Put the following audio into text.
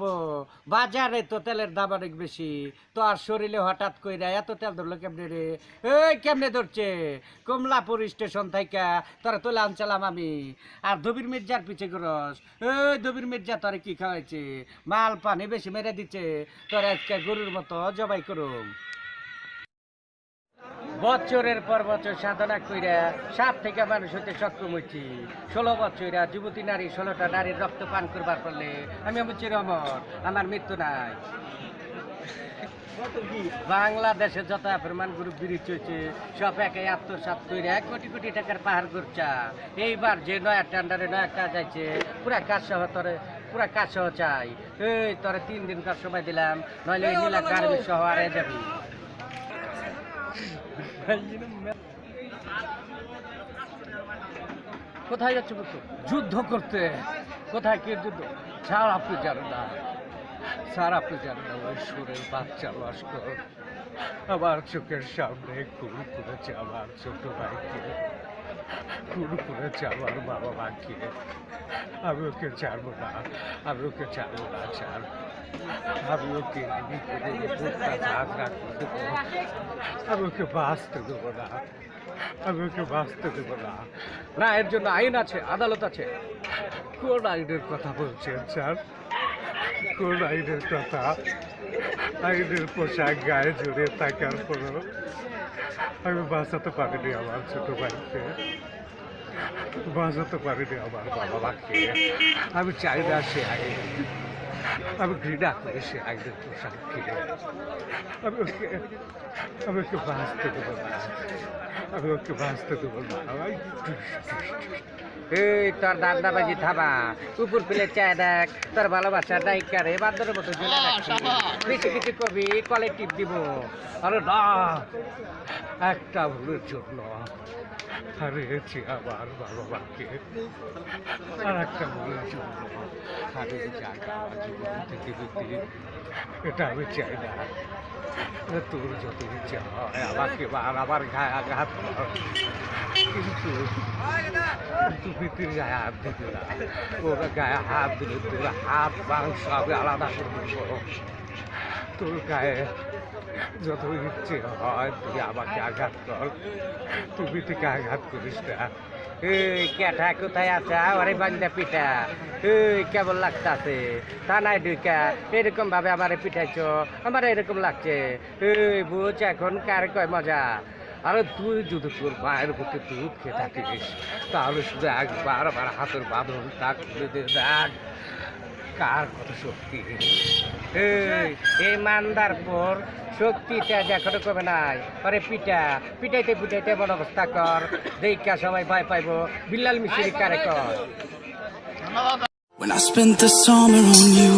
পো। বাজারে তো তেলের দাম অনেক বেশি। তো আর শরীরে হঠাৎ কইরা এত তেল ধরলো কেমনে রে? এই কেমনে ধরছে? কমলাপুর স্টেশন থাইকা তোরা তোলে আনছিলাম আমি। আর ধবির মির্জার পিছে গরস এই ধবির মির্জা তোরে কি খাওয়াইছে? মাল পানি বেশি মেরে দিচ্ছে। তোরা আজকে গরুর মতো জবাই করুম। বছরের পর বছর সাধনা কইরা সাত থেকে মানুষ হতে সক্ষম হচ্ছি ষোলো বছরা যুবতী নারী, ষোলোটা নারীর রক্ত পান করবার ফলে আমি হচ্ছি রমর আমার মৃত্যু নাই। বাংলাদেশে যত অপরমান গ্রুপ বিরিচ হয়েছে সব একে আত্মসাত করে এক কোটি কোটি টাকার পাহাড় করছা এইবার যে নয়া টেন্ডারে নয়া কাজ আছে পুরা কাজ সহ তরে, পুরা কাজ সহ চাই। এই তোরে তিন দিন কাজ সময় দিলাম, নইলে নীলা কার্মি সহ আরে যাবি। কোথায় যাচ্ছে বলতো যুদ্ধ করতে। কোথায়? কে যুদ্ধ? ছাড় আপনি জানেন না স্যার আপনি জানেন না ওই সুরের বাচ্চা লস্কর আমার চোখের সামনে খুন করেছে আমার ছোট ভাইকে। করেছে আমার বাবা মাকে আমি ওকে ছাড়বো না, আমি ওকে ছাড়বো না, ছাড়। আমি ওকে আমি ওকে বাঁচতে দেবো না, আমি ওকে বাঁচতে দেবো না। না এর জন্য আইন আছে, আদালত আছে। কোন আইনের কথা বলছেন, স্যার? কোন আইনের কথা? আইনের পোশাক গায়ে জুড়ে থাকার পরও আমি বাঁচাতে পারিনি আমার ছোটো ভাইকে। বাঁচাতে পারিনি আমার বাবা মাকে। আমি চাই না সে আগে। আমি ঘৃণা করে সে আগে পোশাককে আমি ওকে আমি ওকে বাঁচতে দেবো না। আমি ওকে বাঁচতে দেবো না। এই তোর দান্দাবাজি থামা কুকুর ফেলে চায় দেখ তোর ভালোবাসা ডাইকার এ বান্দরের মতো ঝুলে কিছু কিছু কবি কলেকটিভ দিব। আরে না একটা ভুলের জন্য। হারিয়েছি আমার বাবা আর একটা জন্য হারিয়ে এটা আমি চাই না। তোর যত ইচ্ছা হয় আমাকে আর আমার গায়ে আঘাত কিন্তু কিন্তু গায়ে হাত দিতে না। ওরা গায়ে হাত দিলে তোর হাত মাংস আমি আলাদা করে দেবো। তোর গায়ে যত ইচ্ছে হয়, তুই আমাকে আঘাত কর। তুমি থেকে আঘাত করিস না। এই, ক্যাঠা কোথায় আছে? আরে বান্দা পিঠা। এই, কেমন লাগতাছে? নাই দুইকা এরকম ভাবে আমারে পিঠাইছো? আমার এরকম লাগছে? এই, বুঝ এখন কার কয় মজা? আরে তুই যদি তোর মায়ের বুকে দুধ খেয়ে থাকিস, তাহলে শুধু একবার আমার হাতের বাঁধন তাক দেখ। কার কত শক্তি? এই মান্দার পর শক্তিটা দেখো কমে নাই। আরে পিঠা পিটাইতে পিটাইতে এমন অবস্থা কর। দেখা সবাই ভয় পাইব। বিল্লাল মিশ্রি কারে কর। When I spent the summer on you